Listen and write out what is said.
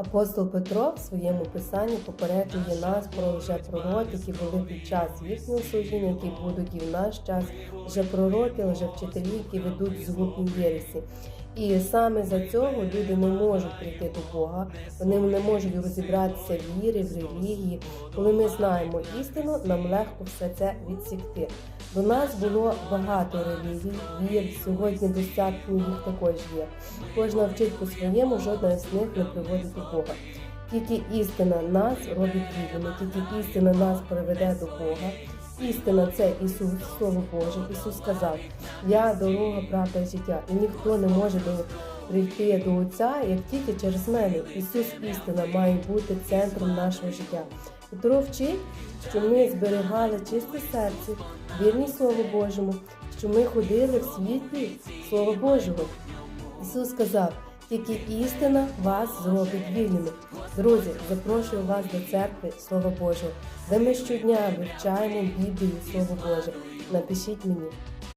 Апостол Петро в своєму писанні попереджує нас про вже пророки, які були під час їхнього служіння, які будуть і в наш час вже пророки, вже вчителі, які ведуть згубні єресі. І саме за цього люди не можуть прийти до Бога, вони не можуть розібратися в вірі, в релігії. Коли ми знаємо істину, нам легко все це відсікти. До нас було багато релігій, вір. Сьогодні десятки їх також є. Кожна вчить по-своєму, жодна з них не приводить до Бога. Тільки істина нас робить вільними, тільки істина нас приведе до Бога. Істина це Ісус, Слово Боже. Ісус сказав: Я дорога, правда життя, і ніхто не може прийти до Отця, як тільки через мене. Ісус істина має бути центром нашого життя. Петро вчить, що ми зберігали чисте серце, вірні Слову Божому, що ми ходили в світлі Слова Божого. Ісус сказав, тільки істина вас зробить вільними. Друзі, запрошую вас до церкви Слово Божого, де ми щодня вивчаємо Біблію Слово Боже. Напишіть мені.